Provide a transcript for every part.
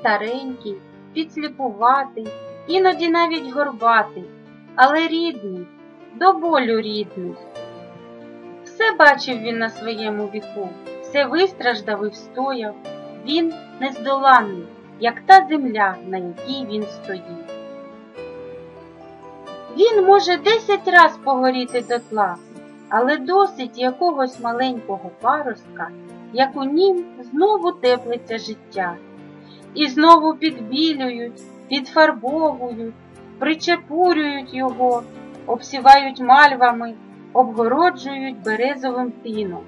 старенький, підсліпуватий, іноді навіть горбатий, але рідний, до болю рідний. Все бачив він на своєму віку, все вистраждав і встояв. Він нездоланний, як та земля, на якій він стоїть. Він може десять раз погоріти дотла, але досить якогось маленького паростка, як у нім знову теплиться життя. І знову підбілюють, підфарбовують, причепурюють його, обсівають мальвами, обгороджують березовим тином.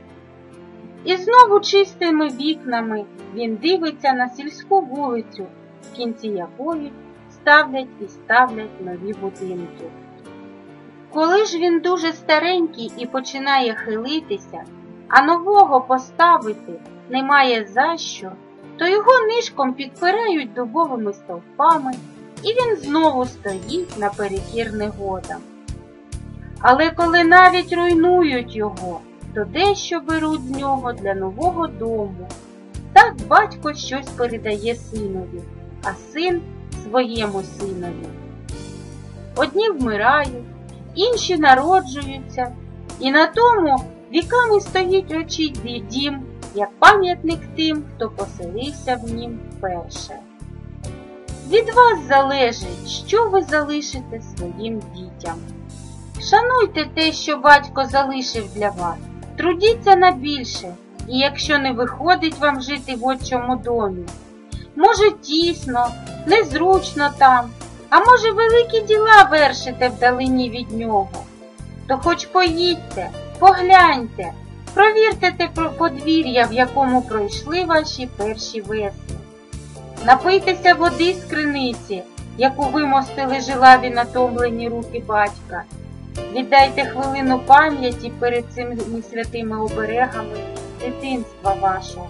І знову чистими вікнами він дивиться на сільську вулицю, в кінці якої ставлять і ставлять нові будинки. Коли ж він дуже старенький і починає хилитися, а нового поставити немає за що, то його нишком підпирають дубовими стовпами, і він знову стоїть наперекір негодам. Але коли навіть руйнують його, то дещо беруть з нього для нового дому. Так батько щось передає синові, а син своєму синові. Одні вмирають, інші народжуються, і на тому віками стоїть очі дім, як пам'ятник тим, хто поселився в нім вперше. Від вас залежить, що ви залишите своїм дітям. Шануйте те, що батько залишив для вас, трудіться на більше, і якщо не виходить вам жити в отчому домі, може тісно, незручно там, а може великі діла вершите вдалині від нього, то хоч поїдьте, погляньте, провірте те подвір'я, в якому пройшли ваші перші весни. Напийтеся води з криниці, яку вимостили жилаві натомлені руки батька. Віддайте хвилину пам'яті перед цими святими оберегами дитинства вашого.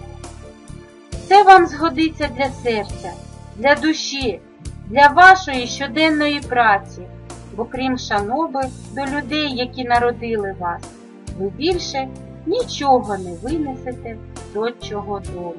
Це вам згодиться для серця, для душі, для вашої щоденної праці, бо крім шаноби до людей, які народили вас, ви більше нічого не винесете до чого дому.